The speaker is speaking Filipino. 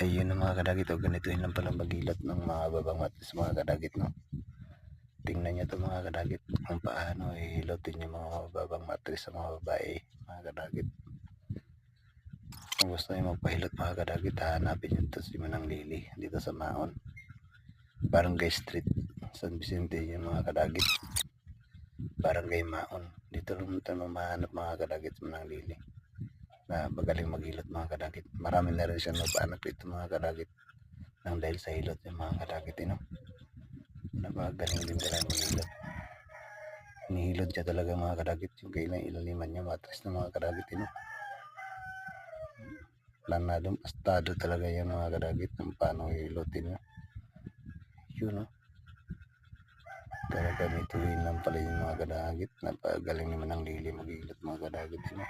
ayun ang mga kadagit o ganito yun lang pala magilot ng mga babang matis mga kadagit no? Tingnan nyo to mga kadagit kung paano ihilotin yung mga babang matris sa mga babae mga kadagit. Kung gusto nyo magpahilot mga kadagit hanapin nyo to si Manang Lily dito sa Maon. Barangay Street San Vicente yung mga kadagit. Barangay Maon. Dito lang mahanap mga kadagit Manang Lily na magaling maghilot mga kadagit. Marami na rin siya nagpaanap ito mga kadagit nang dahil sa hilot yung mga kadagit ino. Napagaling din talaga maghilot. Hinihilot siya talaga mga kadagit yung kailang ilaliman niya matras ng mga kadagit ino. Planado, astado talaga yung mga kadagit ng paano hilotin niya. Yun no. Talaga may tuloy lang pala yung mga kadagit. Napagaling naman ang lili maghilot mga kadagit ino.